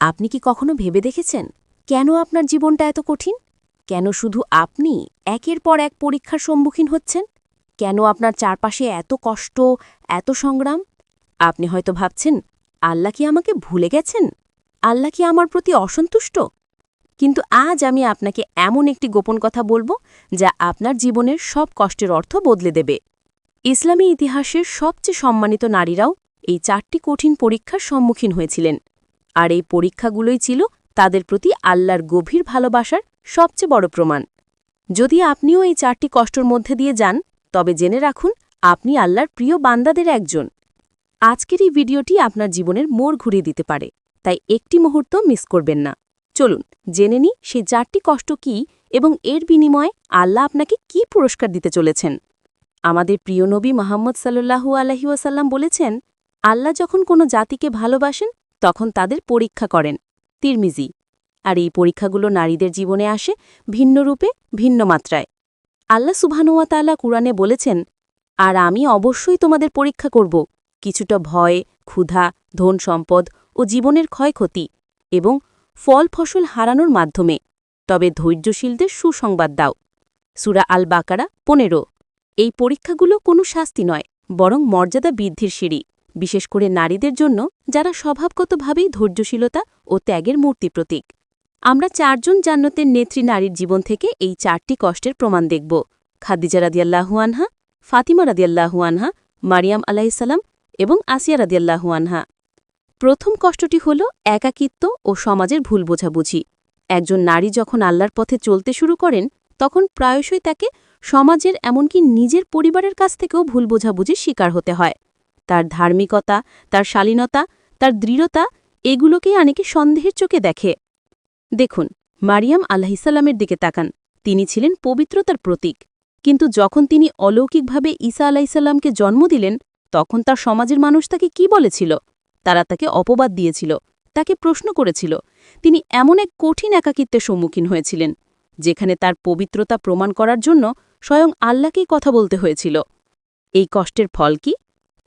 আপনি কি কখনো ভেবে দেখেছেন? কেন আপনার জীবনটা এত কঠিন? কেন শুধু আপনি একের পর এক পরীক্ষার সম্মুখীন হচ্ছেন? কেন আপনার চারপাশে এত কষ্ট, এত সংগ্রাম? আপনি হয়তো ভাবছেন, আল্লাহ কি আমাকে ভুলে গেছেন? আল্লাহ কি আমার প্রতি অসন্তুষ্ট? কিন্তু আজ আমি আপনাকে এমন একটি গোপন কথা বলব যা আপনার জীবনের সব কষ্টের অর্থ বদলে দেবে। ইসলামী ইতিহাসের সবচেয়ে সম্মানিত নারীরাও এই চারটি কঠিন পরীক্ষার সম্মুখীন হয়েছিলেন। আর এই পরীক্ষাগুলোই ছিল তাদের প্রতি আল্লাহর গভীর ভালোবাসার সবচেয়ে বড় প্রমাণ। যদি আপনিও এই চারটি কষ্টর মধ্যে দিয়ে যান, তবে জেনে রাখুন, আপনি আল্লাহর প্রিয় বান্দাদের একজন। আজকের এই ভিডিওটি আপনার জীবনের মোড় ঘুরিয়ে দিতে পারে, তাই একটি মুহূর্ত মিস করবেন না। চলুন, জেনে নি সেই চারটি কষ্ট কি এবং এর বিনিময়ে আল্লাহ আপনাকে কি পুরস্কার দিতে চলেছেন। আমাদের প্রিয় নবী মোহাম্মদ সাল্লু আলহি ওয়াসাল্লাম বলেছেন, আল্লাহ যখন কোনো জাতিকে ভালোবাসেন তখন তাদের পরীক্ষা করেন তিরমিজি। আর এই পরীক্ষাগুলো নারীদের জীবনে আসে ভিন্ন রূপে, ভিন্ন মাত্রায়। আল্লাহ সুবহানুয়াতাল্লাহ কুরআনে বলেছেন, আর আমি অবশ্যই তোমাদের পরীক্ষা করব। কিছুটা ভয়, ক্ষুধা, ধন সম্পদ ও জীবনের ক্ষয়ক্ষতি এবং ফল ফসল হারানোর মাধ্যমে। তবে ধৈর্যশীলদের সুসংবাদ দাও। সুরা আল বাকারা পনেরো। এই পরীক্ষাগুলো কোনো শাস্তি নয়, বরং মর্যাদা বৃদ্ধির সিঁড়ি। বিশেষ করে নারীদের জন্য যারা স্বভাবগতভাবেই ধৈর্যশীলতা ও ত্যাগের মূর্তি প্রতীক। আমরা চারজন জান্নতের নেত্রী নারীর জীবন থেকে এই চারটি কষ্টের প্রমাণ দেখব। খাদিজা রাদিয়াল্লাহু আনহা, ফাতিমা রাদিয়াল্লাহু আনহা, মারিয়াম আলাইসাল্লাম এবং আসিয়া রাদিয়াল্লাহু আনহা। প্রথম কষ্টটি হল একাকিত্ব ও সমাজের ভুল বোঝাবুঝি। একজন নারী যখন আল্লাহর পথে চলতে শুরু করেন, তখন প্রায়শই তাকে সমাজের এমনকি নিজের পরিবারের কাছ থেকেও ভুল বোঝাবুঝির শিকার হতে হয়। তার ধার্মিকতা, তার শালীনতা, তার দৃঢ়তা, এগুলোকেই অনেকে সন্দেহের চোখে দেখে। দেখুন, মারিয়াম আলাহিসাল্লামের দিকে তাকান। তিনি ছিলেন পবিত্রতার প্রতীক। কিন্তু যখন তিনি অলৌকিকভাবে ঈসা আলাইসাল্লামকে জন্ম দিলেন, তখন তার সমাজের মানুষ তাকে কি বলেছিল? তারা তাকে অপবাদ দিয়েছিল, তাকে প্রশ্ন করেছিল। তিনি এমন এক কঠিন একাকিত্বের সম্মুখীন হয়েছিলেন, যেখানে তার পবিত্রতা প্রমাণ করার জন্য স্বয়ং আল্লাহকেই কথা বলতে হয়েছিল। এই কষ্টের ফল কি?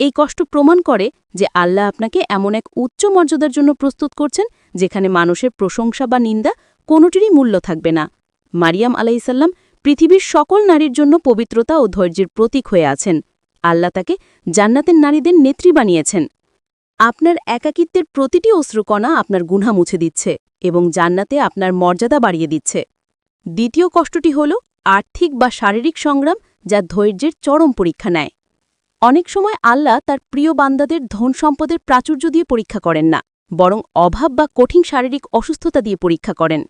এই কষ্ট প্রমাণ করে যে আল্লাহ আপনাকে এমন এক উচ্চ মর্যাদার জন্য প্রস্তুত করছেন, যেখানে মানুষের প্রশংসা বা নিন্দা কোনোটিরই মূল্য থাকবে না। মারিয়াম আলাইসাল্লাম পৃথিবীর সকল নারীর জন্য পবিত্রতা ও ধৈর্যের প্রতীক হয়ে আছেন। আল্লাহ তাকে জান্নাতের নারীদের নেত্রী বানিয়েছেন। আপনার একাকিত্বের প্রতিটি অশ্রুকণা আপনার গুণা মুছে দিচ্ছে এবং জান্নাতে আপনার মর্যাদা বাড়িয়ে দিচ্ছে। দ্বিতীয় কষ্টটি হল আর্থিক বা শারীরিক সংগ্রাম যা ধৈর্যের চরম পরীক্ষা নেয়। অনেক সময় আল্লাহ তার প্রিয় বান্দাদের ধন সম্পদের প্রাচুর্য দিয়ে পরীক্ষা করেন না, বরং অভাব বা কঠিন শারীরিক অসুস্থতা দিয়ে পরীক্ষা করেন।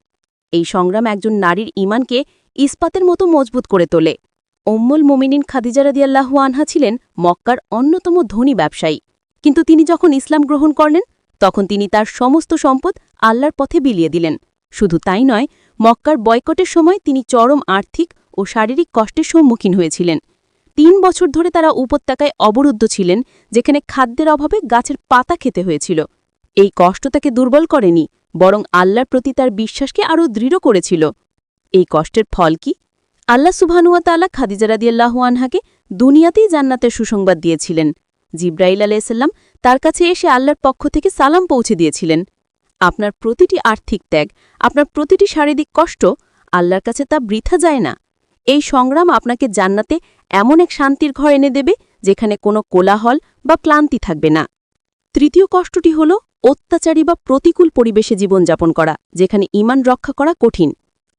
এই সংগ্রাম একজন নারীর ইমানকে ইস্পাতের মতো মজবুত করে তোলে। ওম্মুল মোমিনিন খাদিজারাদিয়াল্লাহু আনহা ছিলেন মক্কার অন্যতম ধনী ব্যবসায়ী। কিন্তু তিনি যখন ইসলাম গ্রহণ করলেন, তখন তিনি তার সমস্ত সম্পদ আল্লাহর পথে বিলিয়ে দিলেন। শুধু তাই নয়, মক্কার বয়কটের সময় তিনি চরম আর্থিক ও শারীরিক কষ্টের সম্মুখীন হয়েছিলেন। তিন বছর ধরে তারা উপত্যকায় অবরুদ্ধ ছিলেন, যেখানে খাদ্যের অভাবে গাছের পাতা খেতে হয়েছিল। এই কষ্ট তাকে দুর্বল করেনি, বরং আল্লাহর প্রতি তার বিশ্বাসকে আরও দৃঢ় করেছিল। এই কষ্টের ফল কি? আল্লাহ সুবহানুয়াতাল্লাহ খাদিজারাদিয়াল্লাহু আনহাকে দুনিয়াতেই জান্নাতের সুসংবাদ দিয়েছিলেন। জিব্রাইল আলাইসাল্লাম তার কাছে এসে আল্লাহর পক্ষ থেকে সালাম পৌঁছে দিয়েছিলেন। আপনার প্রতিটি আর্থিক ত্যাগ, আপনার প্রতিটি শারীরিক কষ্ট আল্লাহর কাছে তা বৃথা যায় না। এই সংগ্রাম আপনাকে জান্নাতে এমন এক শান্তির ঘর এনে দেবে, যেখানে কোনো কোলাহল বা ক্লান্তি থাকবে না। তৃতীয় কষ্টটি হল অত্যাচারী বা প্রতিকূল পরিবেশে জীবনযাপন করা, যেখানে ইমান রক্ষা করা কঠিন।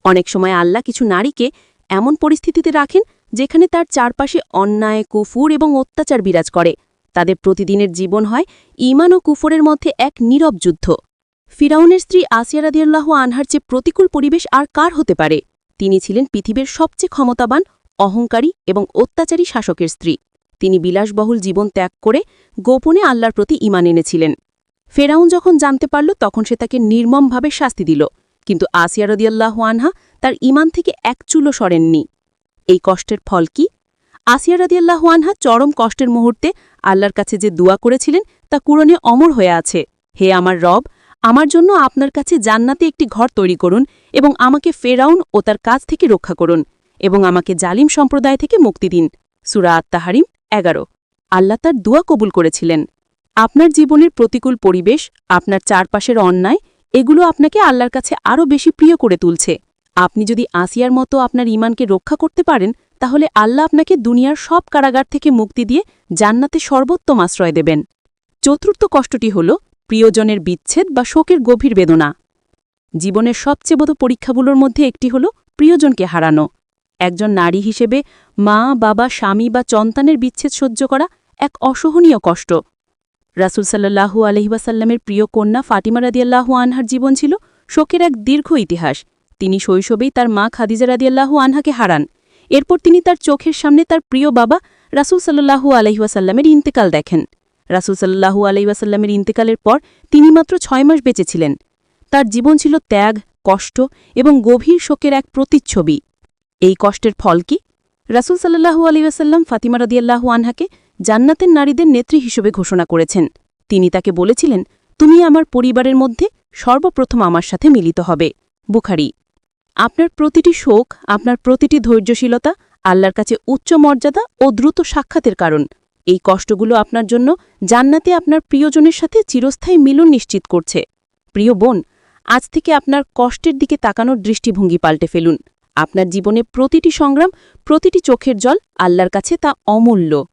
অনেক সময় আল্লাহ কিছু নারীকে এমন পরিস্থিতিতে রাখেন, যেখানে তার চারপাশে অন্যায়, কুফুর এবং অত্যাচার বিরাজ করে। তাদের প্রতিদিনের জীবন হয় ইমান ও কুফরের মধ্যে এক নীরব যুদ্ধ। ফিরাউনের স্ত্রী আসিয়া আনহার চেয়ে প্রতিকূল পরিবেশ আর কার হতে পারে? তিনি ছিলেন পৃথিবীর সবচেয়ে ক্ষমতাবান, অহংকারী এবং অত্যাচারী শাসকের স্ত্রী। তিনি বিলাসবহুল জীবন ত্যাগ করে গোপনে আল্লাহর প্রতি ইমান এনেছিলেন। ফেরাউন যখন জানতে পারল, তখন সে তাকে নির্মমভাবে শাস্তি দিল। কিন্তু আসিয়া রদিয়াল্লাহ আনহা তার ইমান থেকে এক চুলো সরেননি। এই কষ্টের ফল কি? আসিয়া রদিয়াল্লাহ আনহা চরম কষ্টের মুহূর্তে আল্লাহর কাছে যে দোয়া করেছিলেন, তা কুরনে অমর হয়ে আছে। হে আমার রব আমার জন্য আপনার কাছে জান্নাতে একটি ঘর তৈরি করুন এবং আমাকে ফেরাউন ও তার কাজ থেকে রক্ষা করুন এবং আমাকে জালিম সম্প্রদায় থেকে মুক্তি দিন। সুরা আত্মাহারিম এগারো। আল্লাহ তার দোয়া কবুল করেছিলেন। আপনার জীবনের প্রতিকূল পরিবেশ, আপনার চারপাশের অন্যায়, এগুলো আপনাকে আল্লাহর কাছে আরও বেশি প্রিয় করে তুলছে। আপনি যদি আসিয়ার মতো আপনার ইমানকে রক্ষা করতে পারেন, তাহলে আল্লাহ আপনাকে দুনিয়ার সব কারাগার থেকে মুক্তি দিয়ে জান্নাতে সর্বোত্তম আশ্রয় দেবেন। চতুর্থ কষ্টটি হল প্রিয়জনের বিচ্ছেদ বা শোকের গভীর বেদনা। জীবনের সবচেয়ে বড় পরীক্ষাগুলোর মধ্যে একটি হল প্রিয়জনকে হারানো। একজন নারী হিসেবে মা, বাবা, স্বামী বা সন্তানের বিচ্ছেদ সহ্য করা এক অসহনীয় কষ্ট। রাসুল সাল্লাহু আলহিবাসাল্লামের প্রিয় কন্যা ফাটিমা রাদিয়াল্লাহু আনহার জীবন ছিল শোকের এক দীর্ঘ ইতিহাস। তিনি শৈশবেই তার মা খাদিজা রাদিয়াল্লাহু আনহাকে হারান। এরপর তিনি তার চোখের সামনে তার প্রিয় বাবা রাসুল সাল্লাহু আলহিবাসাল্লামের ইন্তেকাল দেখেন। রাসুল সাল্লাহু আলহিবাসাল্লামের ইন্তেকালের পর তিনি মাত্র ছয় মাস বেঁচেছিলেন। তার জীবন ছিল ত্যাগ, কষ্ট এবং গভীর শোকের এক প্রতিচ্ছবি। এই কষ্টের ফল কি? রাসুল সাল্লাহু আলিউসাল্লাম ফাতিমা রদিয়াল্লাহু আনহাকে জান্নাতের নারীদের নেত্রী হিসেবে ঘোষণা করেছেন। তিনি তাকে বলেছিলেন, তুমি আমার পরিবারের মধ্যে সর্বপ্রথম আমার সাথে মিলিত হবে। বুখারি, আপনার প্রতিটি শোক, আপনার প্রতিটি ধৈর্যশীলতা আল্লাহর কাছে উচ্চ মর্যাদা ও দ্রুত সাক্ষাতের কারণ। এই কষ্টগুলো আপনার জন্য জান্নাতে আপনার প্রিয়জনের সাথে চিরস্থায়ী মিলন নিশ্চিত করছে। প্রিয় বোন, আজ থেকে আপনার কষ্টের দিকে তাকানোর দৃষ্টিভঙ্গি পাল্টে ফেলুন। আপনার জীবনে প্রতিটি সংগ্রাম, প্রতিটি চোখের জল আল্লাহর কাছে তা অমূল্য।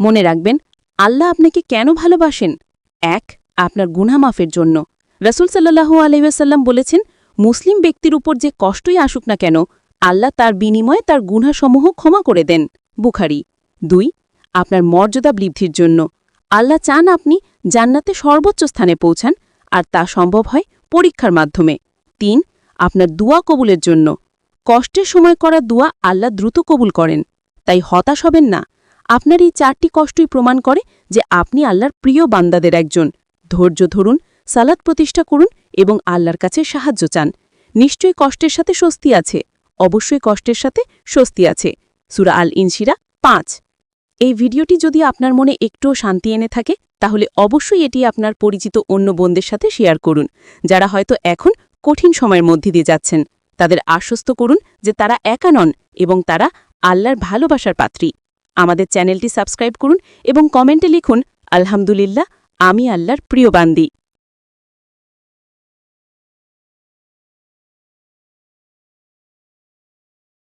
মনে রাখবেন, আল্লাহ আপনাকে কেন ভালোবাসেন? এক, আপনার গুনামাফের জন্য। রসুল সাল্লাহু আলহাসাল্লাম বলেছেন, মুসলিম ব্যক্তির উপর যে কষ্টই আসুক না কেন, আল্লাহ তার বিনিময়ে তার গুনাসমূহ ক্ষমা করে দেন। বুখারি। দুই আপনার মর্যাদা বৃদ্ধির জন্য। আল্লাহ চান আপনি জান্নাতে সর্বোচ্চ স্থানে পৌঁছান, আর তা সম্ভব হয় পরীক্ষার মাধ্যমে। তিন, আপনার দুয়া কবুলের জন্য। কষ্টের সময় করা দুয়া আল্লাহ দ্রুত কবুল করেন। তাই হতাশ হবেন না। আপনার এই চারটি কষ্টই প্রমাণ করে যে আপনি আল্লাহর প্রিয় বান্দাদের একজন। ধৈর্য ধরুন সালাদ প্রতিষ্ঠা করুন এবং আল্লাহর কাছে সাহায্য চান। নিশ্চয়ই কষ্টের সাথে স্বস্তি আছে। অবশ্যই কষ্টের সাথে স্বস্তি আছে। সুরা আল ইনশিরা পাঁচ। এই ভিডিওটি যদি আপনার মনে একটুও শান্তি এনে থাকে, তাহলে অবশ্যই এটি আপনার পরিচিত অন্য বোনদের সাথে শেয়ার করুন, যারা হয়তো এখন কঠিন সময়ের মধ্যে দিয়ে যাচ্ছেন। তাদের আশ্বস্ত করুন যে তারা একা নন এবং তারা আল্লাহর ভালোবাসার পাত্রী। আমাদের চ্যানেলটি সাবস্ক্রাইব করুন এবং কমেন্টে লিখুন, আলহামদুলিল্লাহ, আমি আল্লাহর প্রিয় বান্দি।